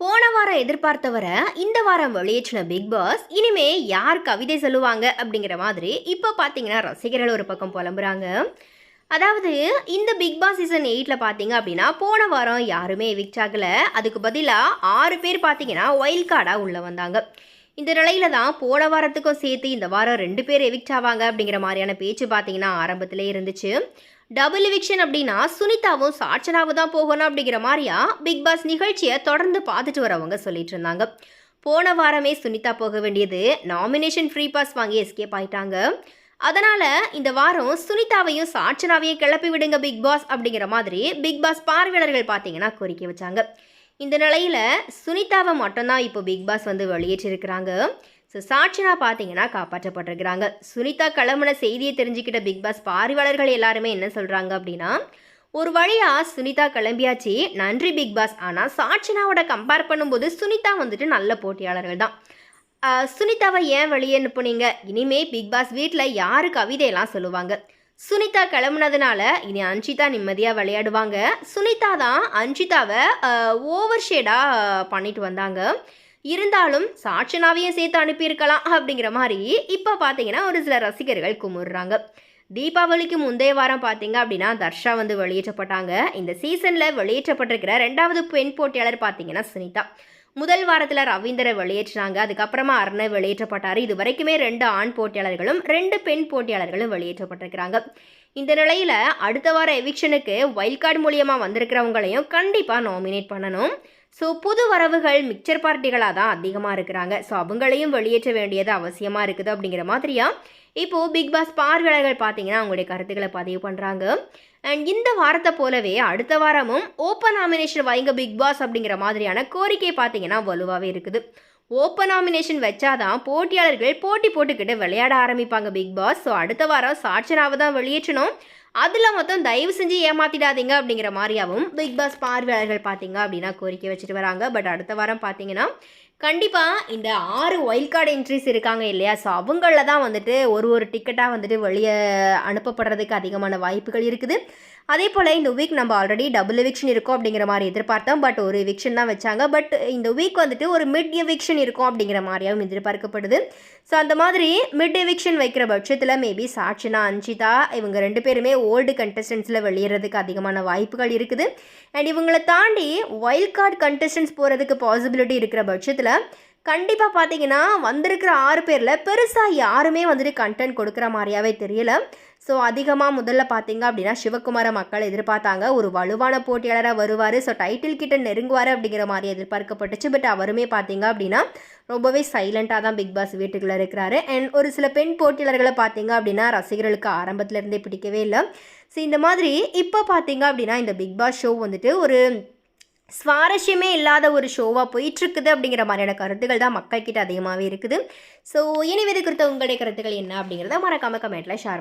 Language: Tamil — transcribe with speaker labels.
Speaker 1: போன வாரம் எதிர்பார்த்தவரை இந்த வாரம் வெளியேற்றின பிக் பாஸ் இனிமே யார் கவிதை சொல்லுவாங்க அப்படிங்கிற மாதிரி இப்போ பார்த்தீங்கன்னா ரசிகர்கள் ஒரு பக்கம் புலம்புறாங்க. அதாவது இந்த பிக் பாஸ் சீசன் எயிட்டில் பார்த்தீங்க அப்படின்னா போன வாரம் யாருமே எவிக்ட் ஆகலை. அதுக்கு பதிலாக ஆறு பேர் பார்த்தீங்கன்னா ஒயில் கார்டாக உள்ளே வந்தாங்க. இந்த நிலையில தான் போன வாரத்துக்கும் சேர்த்து இந்த வாரம் ரெண்டு பேர் எவிக்ட் ஆவாங்க அப்படிங்கிற மாதிரியான பேச்சு பார்த்தீங்கன்னா ஆரம்பத்திலே இருந்துச்சு. டபுள் எவிக்ஷன் அப்படின்னா சுனிதாவும் சாட்சனாவும் தான் போகணும் அப்படிங்கிற மாதிரியா பிக் பாஸ் நிகழ்ச்சியை தொடர்ந்து பார்த்துட்டு வரவங்க சொல்லிட்டு இருந்தாங்க. போன வாரமே சுனிதா போக வேண்டியது. நாமினேஷன் ஃப்ரீ பாஸ் வாங்கி எஸ்கேப் ஆயிட்டாங்க. அதனால இந்த வாரம் சுனிதாவையும் சாட்சனாவையும் கிளப்பி விடுங்க பிக் பாஸ் அப்படிங்கிற மாதிரி பிக் பாஸ் பார்வையாளர்கள் பார்த்தீங்கன்னா கோரிக்கை வச்சாங்க. இந்த நிலையில் சுனிதாவை மட்டும்தான் இப்போ பிக் பாஸ் வந்து வெளியேற்றிருக்கிறாங்க. ஸோ சாட்சினா பார்த்தீங்கன்னா காப்பாற்றப்பட்டிருக்கிறாங்க. சுனிதா கிளம்புன செய்தியை தெரிஞ்சுக்கிட்ட பிக் பாஸ் பார்வையாளர்கள் எல்லாருமே என்ன சொல்கிறாங்க அப்படின்னா ஒரு வழியாக சுனிதா கிளம்பியாச்சு நன்றி பிக் பாஸ் ஆனால் சாட்சினாவோட கம்பேர் பண்ணும்போது சுனிதா வந்துட்டு நல்ல போட்டியாளர்கள் தான். சுனிதாவை ஏன் வெளியே அனுப்புனீங்க? இனிமே பிக் பாஸ் வீட்டில் யார் கவிதையெல்லாம் சொல்லுவாங்க? சுனிதா கிளம்புனதுனால இனி அன்ஷிதா நிம்மதியாக விளையாடுவாங்க. சுனிதா தான் அன்ஷிதாவை ஓவர் ஷேடாக பண்ணிட்டு வந்தாங்க. இருந்தாலும் சாட்சனாவையும் சேர்த்து அனுப்பியிருக்கலாம் அப்படிங்கிற மாதிரி இப்போ பார்த்தீங்கன்னா ஒரு சில ரசிகர்கள் குமுறுறாங்க. தீபாவளிக்கு முந்தைய வாரம் பார்த்தீங்க அப்படின்னா தர்ஷா வந்து வெளியேற்றப்பட்டாங்க. இந்த சீசனில் வெளியேற்றப்பட்டிருக்கிற ரெண்டாவது பெண் போட்டியாளர் பார்த்தீங்கன்னா சுனிதா. முதல் வாரத்தில் ரவீந்தரை வெளியேற்றினாங்க. அதுக்கப்புறமா அர்ணை வெளியேற்றப்பட்டார். இது வரைக்குமே ரெண்டு ஆண் போட்டியாளர்களும் ரெண்டு பெண் போட்டியாளர்களும் வெளியேற்றப்பட்டிருக்கிறாங்க. இந்த நிலையில் அடுத்த வார எவிக்ஷனுக்கு வைல்ட் கார்டு மூலியமாக வந்திருக்கிறவங்களையும் கண்டிப்பாக நாமினேட் பண்ணணும். ஸோ புது வரவுகள் மிக்சர் பார்ட்டிகளாக தான் அதிகமாக இருக்கிறாங்க. ஸோ அவங்களையும் வெளியேற்ற வேண்டியது அவசியமாக இருக்குது அப்படிங்கிற மாதிரியா இப்போது பிக் பாஸ் பார்வையாளர்கள் பார்த்தீங்கன்னா அவங்களுடைய கருத்துக்களை பதிவு பண்ணுறாங்க அண்ட் இந்த வாரத்தை போலவே அடுத்த வாரமும் ஓப்பன் நாமினேஷன் வைங்க பிக் பாஸ் அப்படிங்கிற மாதிரியான கோரிக்கை பார்த்தீங்கன்னா வலுவாகவே இருக்குது. ஓப்பன் நாமினேஷன் வச்சாதான் போட்டியாளர்கள் போட்டி போட்டுக்கிட்டு விளையாட ஆரம்பிப்பாங்க பிக் பாஸ் ஸோ அடுத்த வாரம் சாட்சனாவை தான் வெளியேற்றணும். அதில் மொத்தம் தயவு செஞ்சு ஏமாத்திடாதீங்க அப்படிங்கிற மாதிரியாவும் பிக் பாஸ் பார்வையாளர்கள் பார்த்தீங்க அப்படின்னா கோரிக்கை வச்சுட்டு வராங்க. பட் அடுத்த வாரம் பார்த்தீங்கன்னா கண்டிப்பாக இந்த ஆறு ஒயில் கார்டு என்ட்ரிஸ் இருக்காங்க இல்லையா? ஸோ அவங்களில் தான் வந்துட்டு ஒரு ஒரு டிக்கெட்டாக வந்துட்டு வெளியே அனுப்பப்படுறதுக்கு அதிகமான வாய்ப்புகள் இருக்குது. அதே போல் இந்த வீக் நம்ம ஆல்ரெடி டபுள் எவிக்ஷன் இருக்கும் அப்படிங்கிற மாதிரி எதிர்பார்த்தோம். பட் ஒரு எவிக்ஷன் தான் வச்சாங்க. பட் இந்த வீக் வந்துட்டு ஒரு மிட் எவிக்ஷன் இருக்கும் அப்படிங்கிற மாதிரியாகவும் எதிர்பார்க்கப்படுது. ஸோ அந்த மாதிரி மிட் எவிக்ஷன் வைக்கிற பட்சத்தில் மேபி சாட்சினா அஞ்சிதா இவங்க ரெண்டு பேருமே ஓல்டு கண்டஸ்டன்ஸில் வெளியேறதுக்கு அதிகமான வாய்ப்புகள் இருக்குது. அண்ட் இவங்களை தாண்டி ஒயில்ட் கார்டு கண்டஸ்டன்ஸ் போகிறதுக்கு பாசிபிலிட்டி இருக்கிற பட்சத்தில் கண்டிப்பாக பார்த்தீங்கன்னா வந்திருக்கிற ஆறு பேரில் பெருசாக யாருமே வந்துட்டு கண்டென்ட் கொடுக்குற மாதிரியாவே தெரியல. ஸோ அதிகமாக முதல்ல பார்த்தீங்க அப்படின்னா சிவகுமார மக்கள் எதிர்பார்த்தாங்க. ஒரு வலுவான போட்டியாளராக வருவார். ஸோ டைட்டில் கிட்ட நெருங்குவார் அப்படிங்கிற மாதிரி எதிர்பார்க்கப்பட்டுச்சு. பட் அவருமே பார்த்தீங்க அப்படின்னா ரொம்பவே சைலண்ட்டாக தான் பிக் பாஸ் வீட்டுக்குள்ளே இருக்கிறாரு. அண்ட் ஒரு சில பெண் போட்டியாளர்களை பார்த்தீங்க அப்படின்னா ரசிகர்களுக்கு ஆரம்பத்தில் இருந்தே பிடிக்கவே இல்லை. ஸோ இந்த மாதிரி இப்போ பார்த்தீங்க அப்படின்னா இந்த பிக் பாஸ் ஷோ வந்துட்டு ஒரு சுவாரஸ்யமே இல்லாத ஒரு ஷோவாக போயிட்டுருக்குது அப்படிங்கிற மாதிரியான கருத்துக்கள் தான் மக்கள்கிட்ட அதிகமாகவே இருக்குது. ஸோ இனி இது குறித்த உங்களுடைய கருத்துக்கள் என்ன அப்படிங்கிறத மறக்காமல் கமெண்ட்டில் ஷேர்